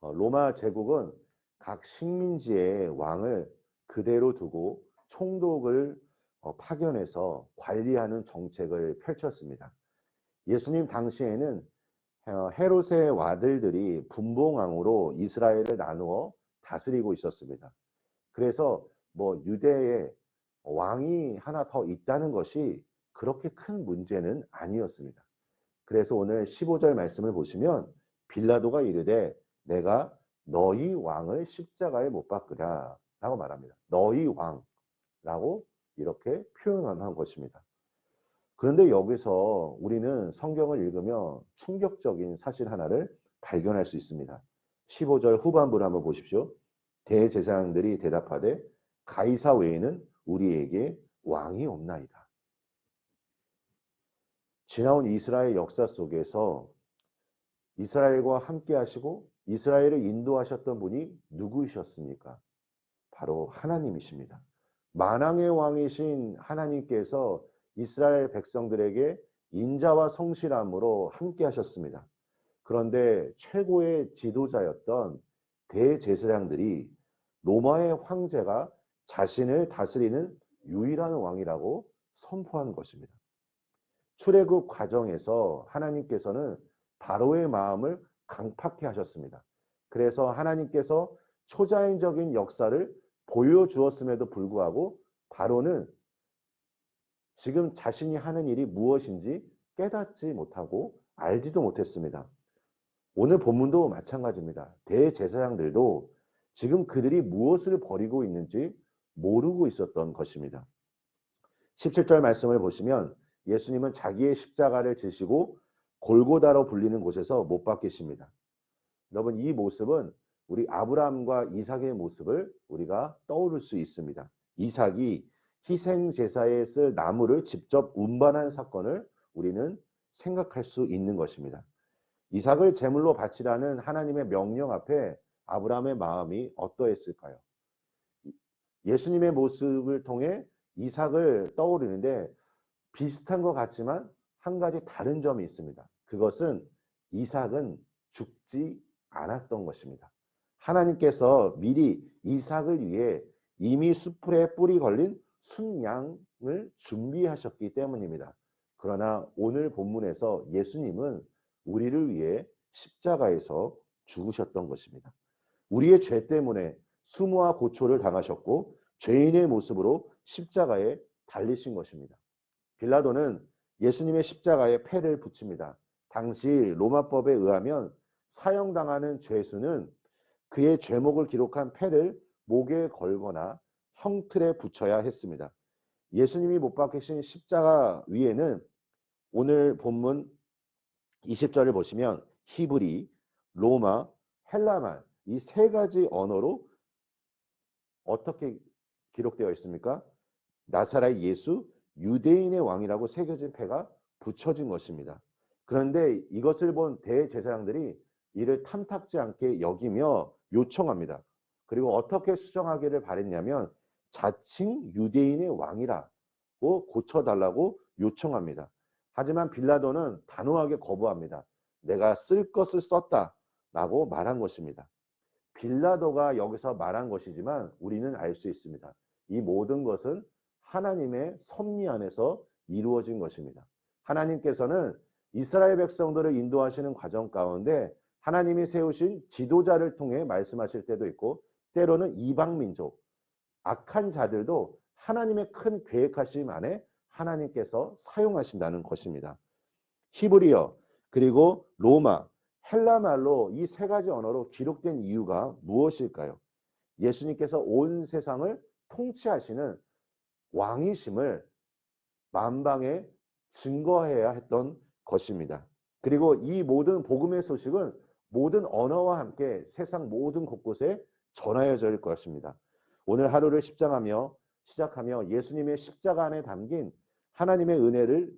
어, 로마 제국은 각 식민지의 왕을 그대로 두고 총독을 어, 파견해서 관리하는 정책을 펼쳤습니다. 예수님 당시에는 어, 헤롯의 와들들이 분봉왕으로 이스라엘을 나누어 다스리고 있었습니다. 그래서 뭐 유대에 왕이 하나 더 있다는 것이 그렇게 큰 문제는 아니었습니다. 그래서 오늘 15절 말씀을 보시면 빌라도가 이르되 내가 너희 왕을 십자가에 못 박으라 라고 말합니다. 너희 왕라고 이렇게 표현한 것입니다. 그런데 여기서 우리는 성경을 읽으며 충격적인 사실 하나를 발견할 수 있습니다. 15절 후반부를 한번 보십시오. 대제사장들이 대답하되 가이사 외에는 우리에게 왕이 없나이다. 지나온 이스라엘 역사 속에서 이스라엘과 함께 하시고 이스라엘을 인도하셨던 분이 누구이셨습니까? 바로 하나님이십니다. 만왕의 왕이신 하나님께서 이스라엘 백성들에게 인자와 성실함으로 함께 하셨습니다. 그런데 최고의 지도자였던 대제사장들이 로마의 황제가 자신을 다스리는 유일한 왕이라고 선포한 것입니다. 출애굽 과정에서 하나님께서는 바로의 마음을 강팍해 하셨습니다. 그래서 하나님께서 초자연적인 역사를 보여주었음에도 불구하고 바로는 지금 자신이 하는 일이 무엇인지 깨닫지 못하고 알지도 못했습니다. 오늘 본문도 마찬가지입니다. 대제사장들도 지금 그들이 무엇을 벌이고 있는지 모르고 있었던 것입니다. 17절 말씀을 보시면 예수님은 자기의 십자가를 지시고 골고다로 불리는 곳에서 못 박히십니다. 여러분 이 모습은 우리 아브라함과 이삭의 모습을 우리가 떠오를 수 있습니다. 이삭이 희생 제사에 쓸 나무를 직접 운반한 사건을 우리는 생각할 수 있는 것입니다. 이삭을 제물로 바치라는 하나님의 명령 앞에 아브라함의 마음이 어떠했을까요? 예수님의 모습을 통해 이삭을 떠오르는데 비슷한 것 같지만 한 가지 다른 점이 있습니다. 그것은 이삭은 죽지 않았던 것입니다. 하나님께서 미리 이삭을 위해 이미 수풀에 뿌리 걸린 순양을 준비하셨기 때문입니다. 그러나 오늘 본문에서 예수님은 우리를 위해 십자가에서 죽으셨던 것입니다. 우리의 죄 때문에 수모와 고초를 당하셨고 죄인의 모습으로 십자가에 달리신 것입니다. 빌라도는 예수님의 십자가에 패를 붙입니다. 당시 로마법에 의하면 사형당하는 죄수는 그의 죄목을 기록한 패를 목에 걸거나 형틀에 붙여야 했습니다. 예수님이 못 박히신 십자가 위에는 오늘 본문 20절을 보시면 히브리, 로마, 헬라말 이 세 가지 언어로 어떻게 기록되어 있습니까? 나사라의 예수, 유대인의 왕이라고 새겨진 패가 붙여진 것입니다. 그런데 이것을 본 대제사장들이 이를 탐탁지 않게 여기며 요청합니다. 그리고 어떻게 수정하기를 바랬냐면 자칭 유대인의 왕이라고 고쳐달라고 요청합니다. 하지만 빌라도는 단호하게 거부합니다. 내가 쓸 것을 썼다 라고 말한 것입니다. 빌라도가 여기서 말한 것이지만 우리는 알 수 있습니다. 이 모든 것은 하나님의 섭리 안에서 이루어진 것입니다. 하나님께서는 이스라엘 백성들을 인도하시는 과정 가운데 하나님이 세우신 지도자를 통해 말씀하실 때도 있고 때로는 이방 민족 악한 자들도 하나님의 큰 계획하심 안에 하나님께서 사용하신다는 것입니다. 히브리어 그리고 로마 헬라 말로 이 세 가지 언어로 기록된 이유가 무엇일까요? 예수님께서 온 세상을 통치하시는 왕이심을 만방에 증거해야 했던 것입니다. 그리고 이 모든 복음의 소식은 모든 언어와 함께 세상 모든 곳곳에 전하여질 것입니다. 오늘 하루를 십자가며 시작하며 예수님의 십자가 안에 담긴 하나님의 은혜를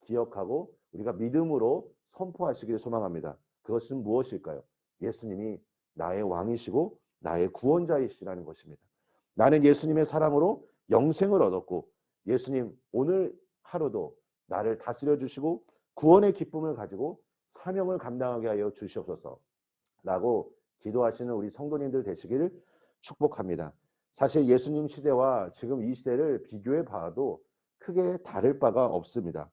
기억하고 우리가 믿음으로 선포하시기를 소망합니다. 그것은 무엇일까요? 예수님이 나의 왕이시고 나의 구원자이시라는 것입니다. 나는 예수님의 사랑으로 영생을 얻었고 예수님 오늘 하루도 나를 다스려 주시고 구원의 기쁨을 가지고 사명을 감당하게 하여 주시옵소서 라고 기도하시는 우리 성도님들 되시기를 축복합니다. 사실 예수님 시대와 지금 이 시대를 비교해 봐도 크게 다를 바가 없습니다.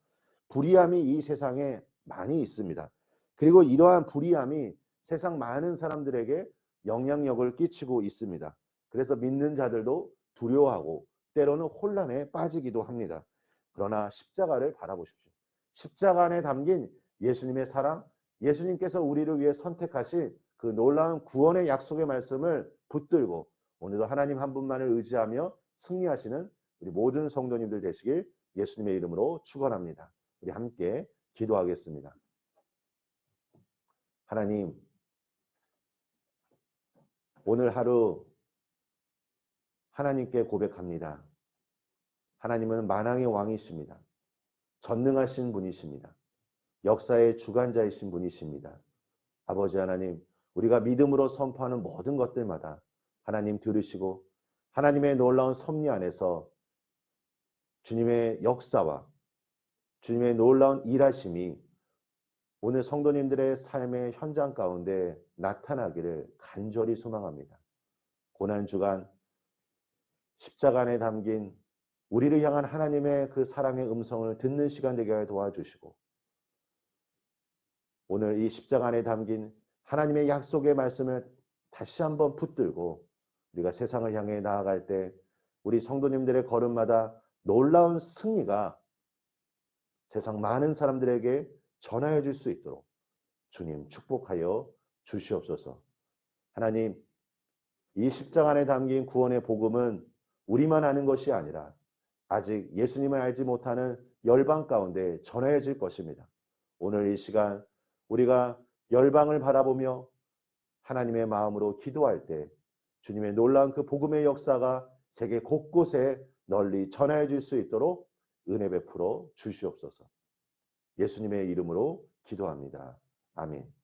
불의함이 이 세상에 많이 있습니다. 그리고 이러한 불의함이 세상 많은 사람들에게 영향력을 끼치고 있습니다. 그래서 믿는 자들도 두려워하고 때로는 혼란에 빠지기도 합니다. 그러나 십자가를 바라보십시오. 십자가 안에 담긴 예수님의 사랑, 예수님께서 우리를 위해 선택하신 그 놀라운 구원의 약속의 말씀을 붙들고 오늘도 하나님 한 분만을 의지하며 승리하시는 우리 모든 성도님들 되시길 예수님의 이름으로 축원합니다. 우리 함께 기도하겠습니다. 하나님, 오늘 하루 하나님께 고백합니다. 하나님은 만왕의 왕이십니다. 전능하신 분이십니다. 역사의 주관자이신 분이십니다. 아버지 하나님, 우리가 믿음으로 선포하는 모든 것들마다 하나님 들으시고 하나님의 놀라운 섭리 안에서 주님의 역사와 주님의 놀라운 일하심이 오늘 성도님들의 삶의 현장 가운데 나타나기를 간절히 소망합니다. 고난주간 십자가 안에 담긴 우리를 향한 하나님의 그 사랑의 음성을 듣는 시간 되게 도와주시고 오늘 이 십자가 안에 담긴 하나님의 약속의 말씀을 다시 한번 붙들고 우리가 세상을 향해 나아갈 때 우리 성도님들의 걸음마다 놀라운 승리가 세상 많은 사람들에게 전하여 줄 수 있도록 주님 축복하여 주시옵소서. 하나님, 이 십자가 안에 담긴 구원의 복음은 우리만 아는 것이 아니라 아직 예수님을 알지 못하는 열방 가운데 전해질 것입니다. 오늘 이 시간 우리가 열방을 바라보며 하나님의 마음으로 기도할 때 주님의 놀라운 그 복음의 역사가 세계 곳곳에 널리 전해질 수 있도록 은혜 베풀어 주시옵소서. 예수님의 이름으로 기도합니다. 아멘.